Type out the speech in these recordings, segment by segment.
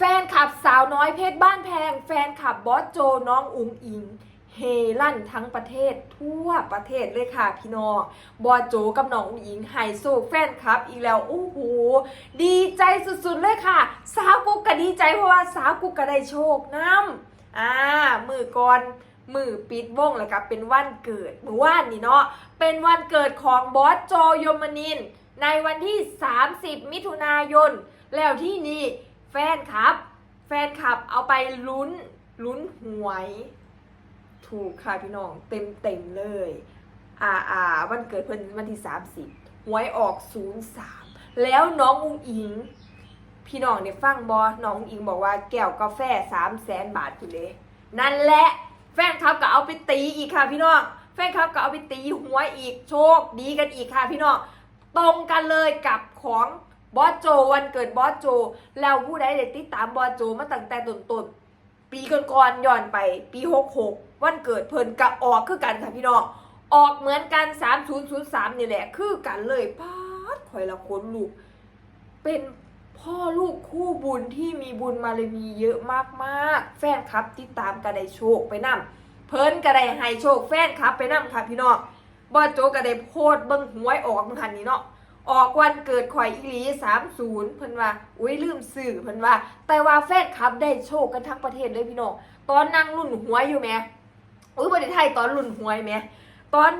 แฟนคลับสาวน้อยเพชรบ้านแพง แฟนคลับบอสโจน้องอุ๋งอิงเฮลั่นทั้งประเทศทั่วประเทศเลยค่ะพี่น้องบอสโจกับน้องอุ๋งอิงไฮโซแฟนคลับอีกแล้วโอ้โหดีใจสุดๆเลยค่ะ สาวกุกก็ดีใจเพราะว่าสาวกุกก็ได้โชคน้ำอ่ามือก่อนมือปิดวงแล้วก็เป็นวันเกิดเมื่อวานนี่เนาะเป็นวันเกิดของบอสโจยมนิน ในวันที่ 30 มิถุนายน แล้วที่นี่ แฟนคลับ แฟนคลับเอาไปลุ้นลุ้นหวย ถูกค่ะพี่น้องเต็มเต็มเลย อ่าอ่าวันเกิดเพิ่นวันที่ 30หวยออก 03 แล้วน้องอุงอิง พี่น้องเนี่ยฟังบอน้องอุงอิงบอกว่าแก้วกาแฟ3แสนบาทอยู่เลยนั่นแหละแฟนคลับก็เอาไปตีอีกค่ะพี่น้องแฟนคลับก็เอาไปตีหวยอีกโชคดีกันอีกค่ะพี่น้องตรงกันเลยกับของ บอสโจวันเกิดบอสโจ แล้วผู้ใดได้ติดตามบอสโจมาตั้งแต่ต้นๆปีก่อนๆย้อนไป ปี66วันเกิดเพิ่นกะออกคือกันค่ะพี่น้องออกเหมือนกัน 3003 นี่แหละ คือกันเลยพาดข่อยละคนลูก เป็นพ่อลูกคู่บุญที่มีบุญมาเลยมีเยอะมากๆ แฟนคลับติดตามก็ได้โชคไปนํเพิ่นก็ได้ให้โชคแฟนคลับไปนํค่ะพี่น้องบอสโจก็ได้โพสต์เบิ่งหวยออกเมื่อหันนี้เนาะ ออกวันเกิดข่อยอีหลี30เพิ่นว่า อุ้ยลืมสื่อเพิ่นว่า แต่ว่าแฟนคลับได้โชคกันทั้งประเทศเลยพี่น้อง ตอนนั่งรุ่นหัวอยู่แหมอุ้ยบ่ได้ไทยตอนรุ่นหัวแหมตอน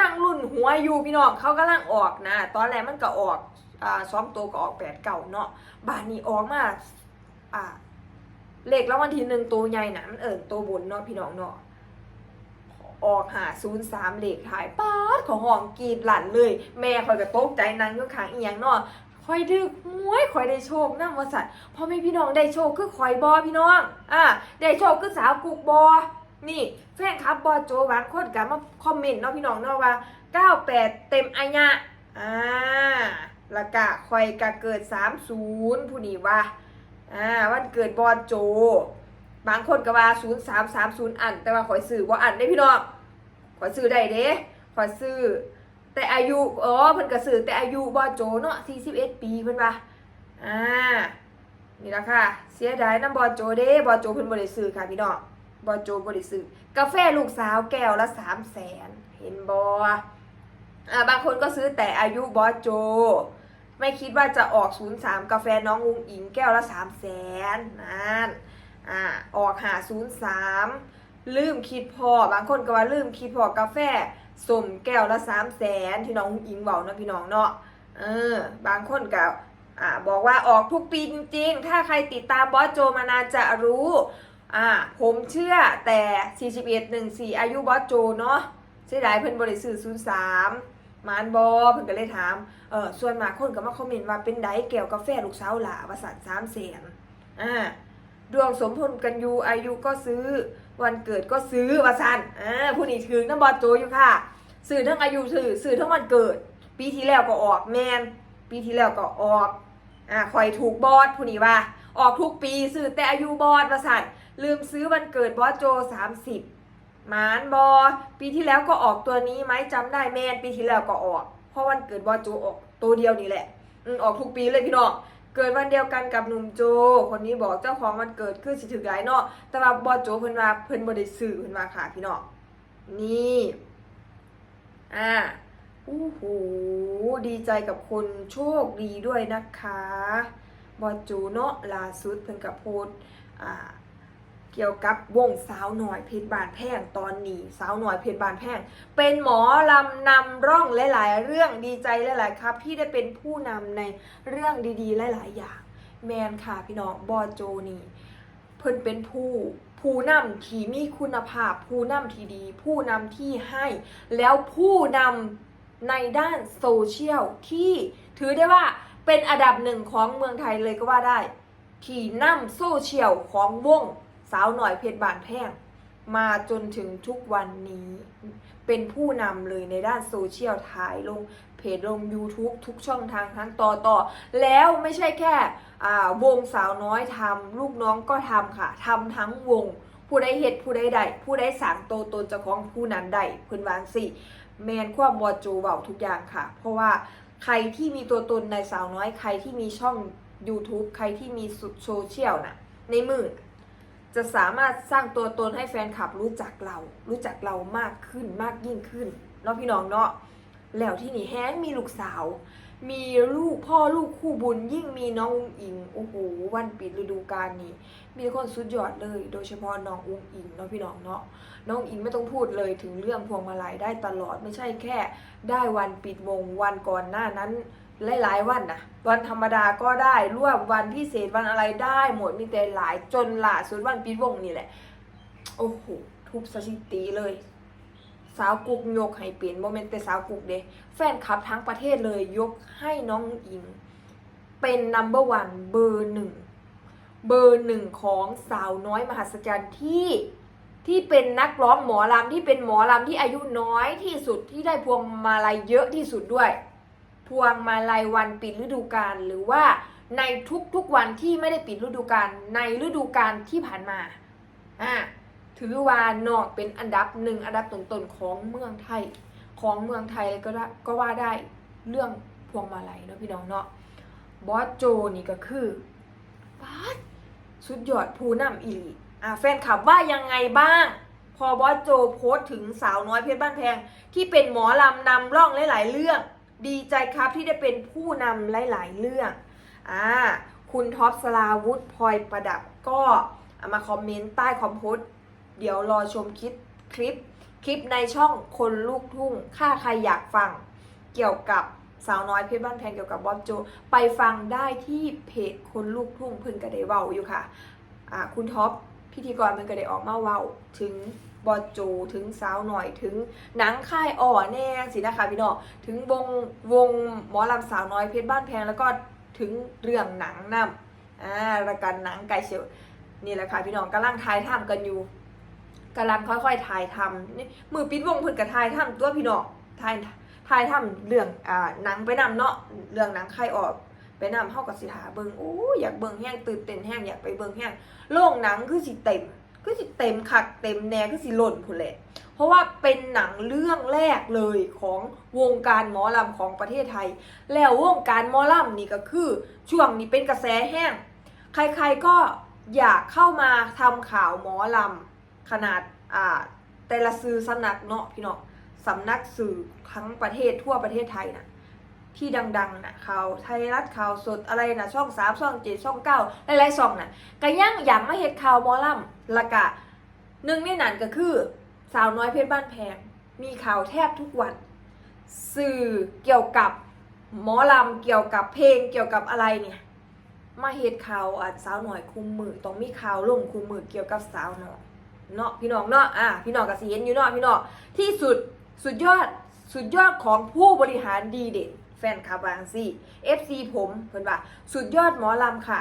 นั่งรุ่นหัวอยู่พี่น้องเขากำลังออกนะ ตอนแรกมันก็ออกอ่าสองตัวก็ออกแปดเก่าเนาะบานนี้ออกมาอ่าเลขแล้ววันที่หนึ่งตัวใหญ่นะมันเอิญตัวบนเนาะพี่น้องเนาะ ออกหาศูนย์สามเลขถ่ายป๊าดของห้องกรีดหลั่นเลย แม่คอยก็ตกใจนางอยู่ข้างอียงเนาะคอยดึกมวยคอยได้โชคนั่งว่าสัตว์พ่อแม่พี่น้องได้โชคคือคอยบอพี่น้องอ่าได้โชคคือสาวกุกบอนี่แฟนคลับบอโจบางคนกันมาคอมเมนต์เนาะพี่น้องเนาะว่า 98 เต็มอายะอ่าล้วก็คอยกะเกิด 30ผู้นี้ว่าอ่าวันเกิดบอโจ บางคนก็ว่า0330อัน แต่ว่าข่อยซื้อบ่าอันได้พี่น้องข่อยซื้อได้เด้ข่อยซื้อ แต่อายุอ๋อเพิ่นก็ซื้อแต่อายุบอโจเนาะ41ปีเพิ่นว่าอ่านี่ละค่ะ เสียดายน้ำบอโจเด้บอโจเพิ่นบ่ได้ซื้อค่ะพี่น้องบอโจบ่ได้ซื้อกาแฟลูกสาวแก้วละ3แสนเห็นบออ่าบางคนก็ซื้อแต่อายุบอโจ ไม่คิดว่าจะออก 03 กาแฟน้องอุงอิงแก้วละ3แสนนั่น อ่าออกหา03ลืมคิดพอบางคนก็ว่าลืมคิดพอกาแฟสมแก้วละ3แสนที่น้องอิงเว้าเนะพี่น้องเนาะเออบางคนก็อ่าบอกว่าออกทุกปีจริงๆ ถ้าใครติดตามบอสโจมานานจะรู้อ่าผมเชื่อแต่ 41 14 อายุบอสโจเนาะเสียดายเพิ่นบริสื่อ03 มานบอเพิ่นก็เลยถามเออส่วนมากคนก็มาคอมเมนต์ว่าเป็นไดแก้วกาแฟลูกสาวหลาว่าสัตว์3แสนอ่า ดวงสมพลกันอยู่อายุก็ซื้อ วันเกิดก็ซื้อว่าสันอ่าผู้นี้ถึงน้ำบอสโจอยู่ค่ะซื้อทั้งอายุซื้อซื้อทั้งวันเกิด ปีที่แล้วก็ออกแมนปีที่แล้วก็ออกอ่าคอยถูกบอสผู้นี้ว่า ออกทุกปีซื้อแต่อายุบอสประสันลืมซื้อวันเกิดบอสโจ30หมานบอปีที่แล้วก็ออกตัวนี้ไหมจำได้แมนปีที่แล้วก็ออก เพราะวันเกิดบอสโจออกตัวเดียวนี่แหละออกทุกปีเลยพี่น้อง เกิดวันเดียวกันกับหนุ่มโจ คนนี้บอกเจ้าของวันเกิดคือสิถือหลายเนาะแต่ว่าบอโจเพิ่นว่าเพิ่นบ่ได้สื่อเพิ่นว่าค่ะพี่น้องนี่อ่าอู้หูดีใจกับคนโชคดีด้วยนะคะบอจูเนาะล่าสุดเพิ่นกับโพสอ่า เกี่ยวกับวงสาวหน่อยเพชรบานแพงตอนนี้สาวหน่อยเพชรบานแพงเป็นหมอลำนำร่องหลาย ๆ เรื่องดีใจหลาย ๆ ครับ ที่ได้เป็นผู้นำในเรื่องดีๆ หลาย ๆ อย่าง แมนค่ะพี่น้องบอโจนี่เพิ่นเป็นผู้ผู้นำที่มีคุณภาพ ผู้นำที่ดี ผู้นำที่ให้ แล้วผู้นำในด้านโซเชียลที่ถือได้ว่าเป็นอันดับหนึ่งของเมืองไทยเลยก็ว่าได้ ที่นำโซเชียลของวง สาวหน่อยเพชรบานแพ่งมาจนถึงทุกวันนี้ เป็นผู้นำเลยในด้านโซเชียลถ่ายลงเพจลง YouTube ทุกช่องทางทั้งต่อต่อ แล้วไม่ใช่แค่วงสาวน้อยทำลูกน้องก็ทำค่ะทำทั้งวง ผู้ใดเฮ็ดผู้ใดใดผู้ใดสั่งโตตนเจ้าของผู้นั้นใดเพิ่นวางสิแมนควาบอโจเว้าทุกอย่างค่ะ เพราะว่าใครที่มีตัวตนในสาวน้อยใครที่มีช่อง YouTube ใครที่มีโซเชียลน่ะในมือ จะสามารถสร้างตัวตนให้แฟนคลับรู้จักเรา รู้จักเรามากขึ้นมากยิ่งขึ้นเนาะพี่น้องเนาะแล้วที่นี่แฮงมีลูกสาว มีลูกพ่อลูกคู่บุญยิ่งมีน้องอุ้งอิงโอ้โหวันปิดฤดูกาลนี้ มีคนสุดยอดเลย โดยเฉพาะน้องอุ้งอิงเนาะพี่น้องเนาะน้องอิงไม่ต้องพูดเลยถึงเรื่องพวงมาลัยได้ตลอดไม่ใช่แค่ ได้วันปิดวงวันก่อนหน้านั้น หลายๆวันนะวันธรรมดาก็ได้ร่วมวันพิเศษวันอะไรได้หมดมีแต่หลายจนหล่าสุดวันปิดวงนี่แหละ โอ้โหทุบสถิติเลย สาวกุกยกให้เป็นโมเมนต์แต่สาวกุกเดแฟนคลับทั้งประเทศเลยยกให้น้องอิง เป็นนัมเบอร์วันเบอร์หนึ่งเบอร์หนึ่งของสาวน้อยมหัศจรรย์ที่ที่เป็นนักร้องหมอลำที่เป็นหมอลำที่อายุน้อยที่สุดที่ได้พวงมาลัยเยอะที่สุดด้วย พวงมาลัยวันปิดฤดูกาลหรือว่าในทุกๆวันที่ไม่ได้ปิดฤดูกาลในฤดูกาลที่ผ่านมาอ่าถือว่านอกเป็นอันดับหนึ่งอันดับต้นๆของเมืองไทย ของเมืองไทยเลยก็ก็ว่าได้เรื่องพวงมาลัยเนาะพี่น้องเนาะบอสโจนี่ก็คือป๊าดสุดยอดผู้นำอีลีอะแฟนคลับว่ายังไงบ้าง พอบอสโจโพสต์ถึงสาวน้อยเพชรบ้านแพงที่เป็นหมอลำนำร่องหลาย ๆ เรื่อง ดีใจครับที่ได้เป็นผู้นำหลาย ๆ เรื่องอ่าคุณท็อปสลาวุธพลอยประดับก็มาคอมเมนต์ใต้คอมโพสเดี๋ยวรอชมคลิปคลิป คลิปในช่องคนลูกทุ่งถ้าใครอยากฟังเกี่ยวกับสาวน้อยเพชรบ้านแพงเกี่ยวกับบอสโจไปฟังได้ที่เพจคนลูกทุ่งเพิ่นก็ได้เว้าอยู่ค่ะ คุณท็อปพิธีกรเพิ่นก็ได้ออกมาเว้าถึง บอสโจถึงสาวหน่อยถึงหนังค่ายอ่อแน่สินะคะพี่น้องถึงวงวงหมอลำสาวน้อยเพชรบ้านแพงแล้วก็ถึงเรื่องหนังนำอ่ารายการหนังไก่เชียวนี่แหละค่ะพี่น้องกำลังทายทำกันอยู่กำลังค่อยๆถ่ายทำนี่มือปิดวงเพิ่นกับถ่ายทำตัวพี่น้องถ่ายถ่ายทำเรื่องอ่าหนังไปนำเนาะเรื่องหนังใครออกไปนำเฮากับสิหาเบิงโอ้ยอยากเบิงแห้งตื่นเต้นแห้งอยากไปเบิงแห้งโรงหนังคือสิเต็ม คือสิเต็มคักเต็มแน่คือสิหล่นพุ่นแหละ เพราะว่าเป็นหนังเรื่องแรกเลยของวงการหมอลำของประเทศไทย แล้ววงการหมอลำนี่ก็คือช่วงนี้เป็นกระแสแห้ง ใครๆก็อยากเข้ามาทำข่าวหมอลำขนาดอ่าแต่ละสื่อสำนักเนาะพี่เนาะสำนักสื่อทั้งประเทศทั่วประเทศไทยน่ะ ที่ดังๆนะข่าวไทยรัฐข่าวสดอะไรนะช่องสามช่องเจ็ดช่องเก้าหลายๆช่องนะก็ยังอยากมาเห็ดข่าวมอลำและกะหนึ่งในนั้นก็คือ สาวน้อยเพชรบ้านแพง มีข่าวแทบทุกวัน สื่อเกี่ยวกับหมอลำเกี่ยวกับเพลงเกี่ยวกับอะไรเนี่ยมาเฮ็ดข่าวอะสาวหน่อยคุมมือต้องมีข่าวลงคุมมือเกี่ยวกับสาวหน่อยเนาะพี่น้องเนาะอะพี่น้องก็สิเห็นอยู่เนาะพี่น้องที่สุดสุดยอดสุดยอดของผู้บริหารดีเด่น นคลับางซี่ FC ผมเพิ่นว่าสุดยอดหมอลำค่ะ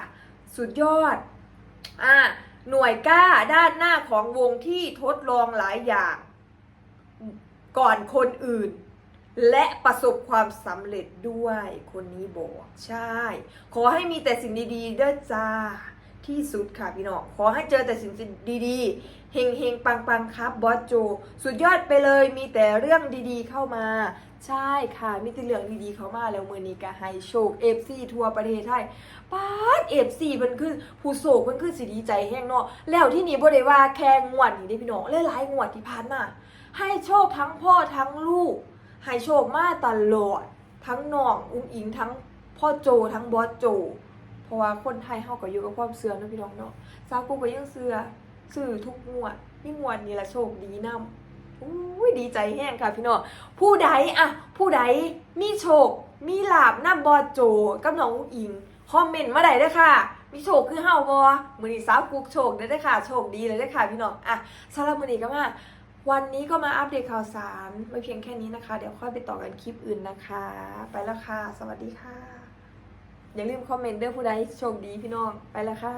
สุดยอดอ่าหน่วยกล้าด้านหน้าของวงที่ทดลองหลายอย่างก่อนคนอื่น และประสบความสำเร็จด้วยคนนี้บอก ใช่ ขอให้มีแต่สิ่งดีๆเด้อจ้า ที่สุดค่ะพี่น้อง ขอให้เจอแต่สิ่งดีๆ เฮงเฮงปังปังๆครับบอสโจ สุดยอดไปเลยมีแต่เรื่องดีๆเข้ามา ใช่ค่ะ มีแต่เรื่องดีๆเข้ามาแล้วมือนี้ก็ให้โชคเอฟซีทั่วประเทศไทยป้าดเอฟซีมันคือผู้โศกมันคือสิดีใจแห้งเนาะแล้วที่นี่บ่ได้ว่าแค่งวดนี่ได้พี่น้องหลายๆงวดที่ผ่านมาให้โชคทั้งพ่อทั้งลูก ให้โชคมาตลอด ทั้งน้องอุ้งอิงทั้งพ่อโจทั้งบอสโจ เพราะว่าคนไทยเฮาก็อยู่กับความเสื่อมนะพี่น้องเนาะซาวกูก็ยังเสื่อสื่อทุกงวดมีงวดนี่ละโชคดีนำอุ้ยดีใจแห้งค่ะพี่น้องผู้ใดอะผู้ใดมีโชค มีลาบนำบอโจกับน้องอิงคอมเมนต์มาได้เด้อค่ะ มีโชคคือเฮาบ่มื้อนี้สาวกุกโชคเด้เด้อค่ะ โชคดีเลยเด้อค่ะพี่น้องอะสำหรับมื้อนี้ก็มาวันนี้ก็มาอัปเดตข่าวสารไม่เพียงแค่นี้นะคะ เดี๋ยวค่อยไปต่อกันคลิปอื่นนะคะ ไปแล้วค่ะ สวัสดีค่ะ อย่าลืมคอมเมนต์เด้อผู้ใดโชคดีพี่น้อง ไปแล้วค่ะ